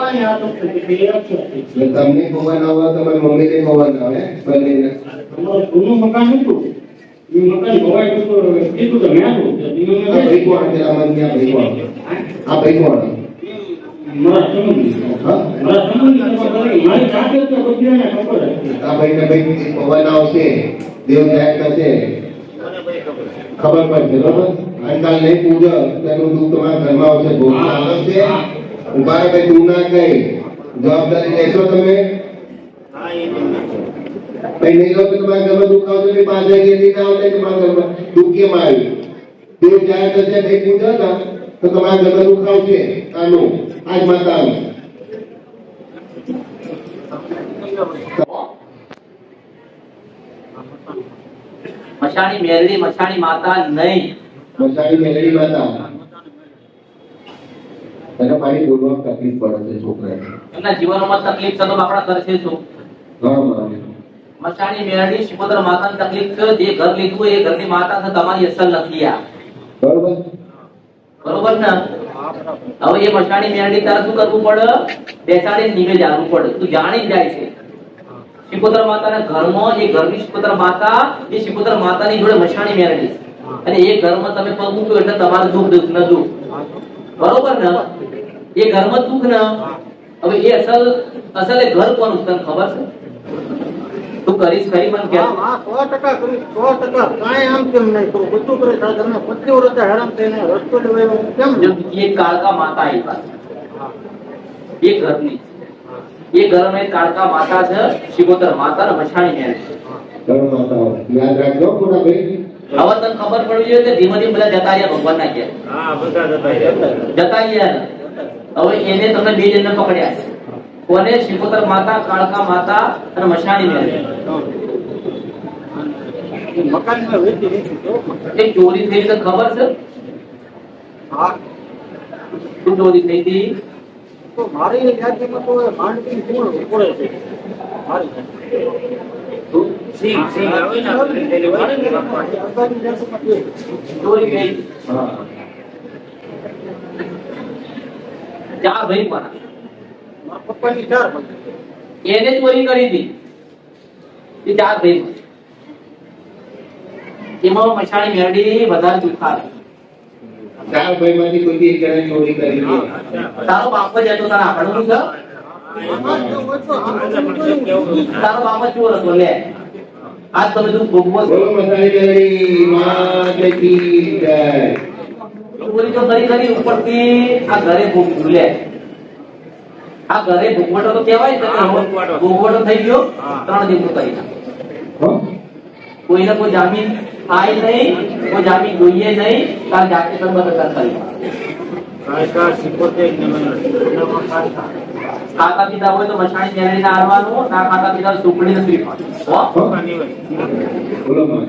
પપ્પાને આ તો અક્ષર છે. તમને પવન આવે તમારી મમ્મીને પવન આવે બંનેને? અમારું જૂનું મકાન હતું? એ મકાન ગયું તો કીધું તો મેં હતું. તો દીનું આ મેં ભાઈ કોણ પેલા મને ક્યાં ભાઈ કોણ આ ભાઈ કોણ મારા સંબંધી. મારા સંબંધી મારી સાથે તો બધાને ખબર આ ભાઈને ભાઈ પવન આવશે દેવ થશે ખબર પડશે બરોબર? આજકાલ નહીં પૂજો તેનું દુઃખ તમારા ઘરમાં આવશે ભોગ આવશે. ઊભા ભાઈ તું ના કઈ. જવાબદારી લેશો તમે? ભાઈ નહીં લો તો તમારા ઘરમાં દુઃખ આવશે પાંચ વાગે નહીં આવો તો તમારા ઘરમાં. દુઃખ કેમ આવ્યું દેવ જાહેર થશે નહીં પૂજો ને તો તમારા ઘરમાં દુઃખ આવશે. આનું આજ માતાનું મશાણી મેલડી મશાણી માતા નહીં. મશાણી મેલડી માતા. તને પાણી બોલવા તકલીફ પડે છે છોકરાને એમના જીવનમાં તકલીફ છે તો આપણા છે શું? મારે મશાણી મેરડી સુભદ્ર માતાની તકલીફ છે જે ઘર લીધું એ ઘરની માતા છે તમારી અસર નથી આ. બરોબર? બરોબર ને? હવે એ મચાણી મેરડી તારે શું કરવું પડે? બેસાડી નીમે જાણવું પડે. તું જાણી જાય છે. શિકોદર માતાના ઘરમાં એ ઘરની શિપુત્ર માતા એ શિપુત્ર માતાની જોડે મશાણી મેરડી અને એ ઘરમાં તમે પગ મૂક્યો એટલે તમારે દુઃખ દુઃખ ન દુઃખ. બરોબર ને? એ ઘરમાં દુઃખ ને? હવે એ અસલ અસલ એ ઘર કોનું? તને ખબર છે? તું કરીશ ખરી મને કે સો ટકા કરીશ, સો ટકા. કાંઈ આમ કેમ નહીં તું બધું કરે આ ઘરના પત્ની વ્રતે હેરાન થઈને રસ્તો લેવાય. કેમ? એ કાળકા માતા આવી પાસે એ ઘરની. એ ઘરમાં એક કાળકા માતા છે શિકોતર માતા ને મછાણી છે ઘણો માતા યાદ રાખજો ખોટા ભાઈ. હવે તને ખબર પડવી જોઈએ કે ધીમે ધીમે બધા જતા રહ્યા ભગવાન ના જતા રહ્યા. હવે એને તમે બે જણને પકડ્યા. કોને? શિકોતર માતા કાળકા માતા અને મશાણી મેળવી તો ચોરી થઈ તને ખબર છે? શું ચોરી થઈ હતી? તો મારી યાદીમાં તો એ માંડવીની ધૂળ ચાર ભાઈ મારા. પપ્પાની ચાર ભાઈ. એને ચોરી કરી હતી એ ચાર ભાઈ એમાં મછાણી મેળવી વધારે ચાર ભાઈ માંથી કોઈ બી ચોરી કરી તારો બાપ જ હતો તારા જોયું. તારો બાપ ચોર હતો લે. આજ તમે તું છો. બોલો તો કરી કરી ઉપરથી આ ઘરે ભૂખ ભૂલે. આ ઘરે ભૂખવાટો તો કહેવાય ને ભૂખવાટો થઈ ગયો ત્રણ દિવસ કરી નાખો. હો? કોઈને કોઈ જામીન થાય નહીં કોઈ જામીન જોઈએ નહીં તાર જાતે તમે બધા કરી ખાતા. પીતા હોય તો મસાણી ના આવવાનું ના ખાતા પીતા હોય સુકડીને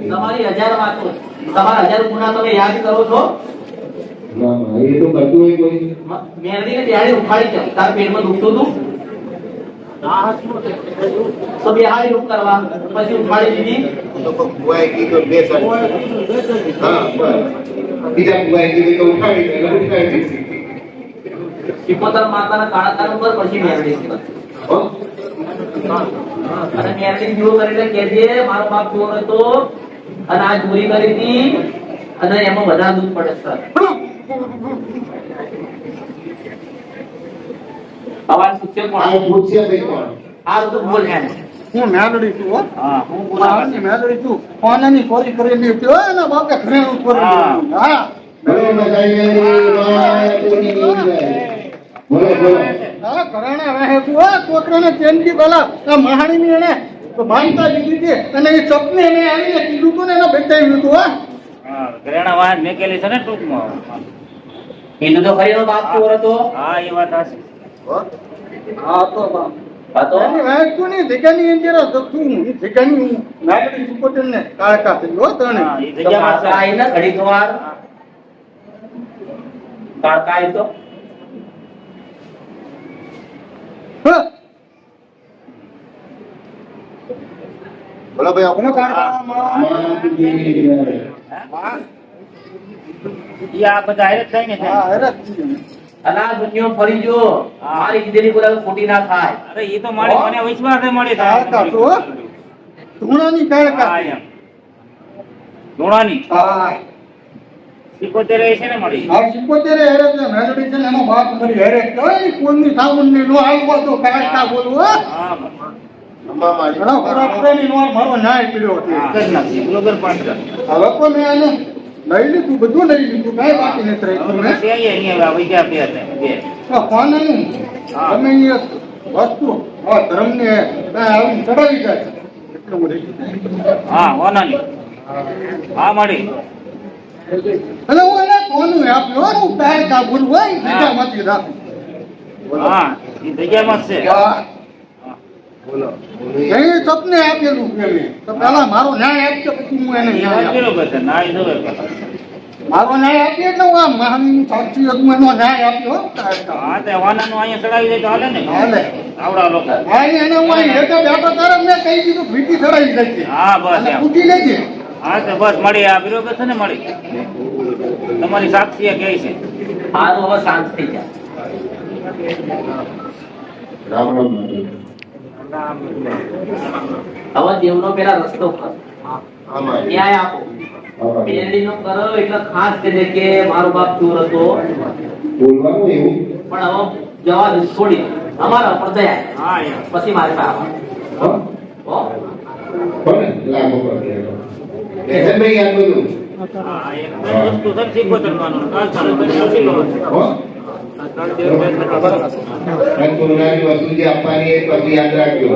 તમારી હજાર વાતો. તમારા હજાર ગુના તમે યાદ કરો છો? એ તો કરતું હોય કોઈ. મેરડીને ત્યારે ઉખાડી જાવ તારા પેટમાં દુખતું હતું? તો બેહાડી રૂપ કરવા. પછી ઉખાડી દીધી? બે. હા બીજા બુઆએ કીધું તો ઉઠાડી એટલે ઉઠાડી દીધી શિકોતર માતાના કાળા ઉપર પછી મેરડી હો? અને મેરડી જીવો કરીને કહેજે મારો બાપ ચોર હતો અને આ ચોરી કરી હતી અને એમાં વધારે દૂધ પડે સર અવાજ પૂછશે આ કોણ પૂછશે ભાઈ કોણ આ બધું બોલ એમ હું મેલડી છું હો. હા હું હું આની મેલડી છું. કોનાની ચોરી કરેલી હતી. ઓય, એના બાપે ઘરેણું ચોરી હા. હા. હા, ઘરેણા રહે તું, હો. છોકરાને ચેનથી પેલા આ મહાણીની એને માનતા લીધી હતી. અને એ સપને એને આવીને કીધું હતું ને એને બતાવ્યું હતું, હો. ઘરેણા વાહન મેકેલી છે ને ટૂંકમાં. કીધું તો ખરી બાપ ચોર હતો. હા એ વાત હશે હા, તો બાપ. હતો. એની બોલો ભાઈ કોનો કાળકા? માતે કી જય એ આ બધા હારે થાય ને હા, અરે જ છે. અને આ દુનિયા ફરી જો મારી કીધેલી ખોટી ના થાય. અરે એ તો મળી મને વિશ્વાસ મળે ધૂણાની. હા. સિકોતેર એ છે ને મળી. આ સિત્તોતેરે હેરે છે મેલડી છે ને એનો બાપ મરી હેરે. કહેવાય ને કોઈની સાવન નો આવવા તો કાળકા બોલવું હા. અંબા માડી ઘણા પરાક્રમી નો મારો ન્યાય પીડ્યો છે. કરી નાખી બરોબર પાંચ હવે તો મેં એને લઈ લીધું? બધું લઈ લીધું. કાંઈ બાકી નથી રાખ્યું મેં છે નહીં હવે આ વૈદ્યા બે છે બે. તો કોને નહીં હા. તમે એ વસ્તુ આ ધર્મને ચડાવી જાય. એટલું હું રહી હા હોનાની હા મળી. અને હું એને કોનું આપ્યો? હો, હું કાંઈ કા હોય જગ્યામાંથી રાખું. હા એ જગ્યામાં છે. બોલો એ સપને આપેલું પેલે. તો પેલા મારો ન્યાય આપજો પછી હું એને ન્યાય આપું. બરોબર છે ના એ જોવે પેલા. મારો ન્યાય આપીએ એટલે હું આ મહાનની સાક્ષી હતું ન્યાય આપ્યો હો, તે. વાનાનો અહીંયા ચડાવી દે તો હાલે ને. હાલે. આવડા લોકો. હા એને હું અહીં હેઠે બેઠો તારે મેં કહી દીધું ભીટી ચડાવી દે હા બસ ફૂટી લેજે હા તો બસ મળી આ બરોબર છે ને મળી. તમારી સાક્ષી કહે છે. સારું હવે શાંત થઈ જાય રામ રામ. હવે દેવનો પેલા રસ્તો માડી ન્યાય આપો. પેરડીનો કરો એટલે ખાસ કરીને કે મારો બાપ ચોર હતો. બોલવાનું એવું? પણ હવે જવા દે છોડી. અમારા પર દયા હા પછી મારે પાસે લાગો પર ભાઈ યાદ બધું હા? એક વસ્તુ છે ને સિકોતેર માનું કાલ ચાલુ કરી ઓછી લો હો ત્રણ દિવસ અને કોરોનાની વસ્તુ જે આપવાની એ પછી યાદ રાખજો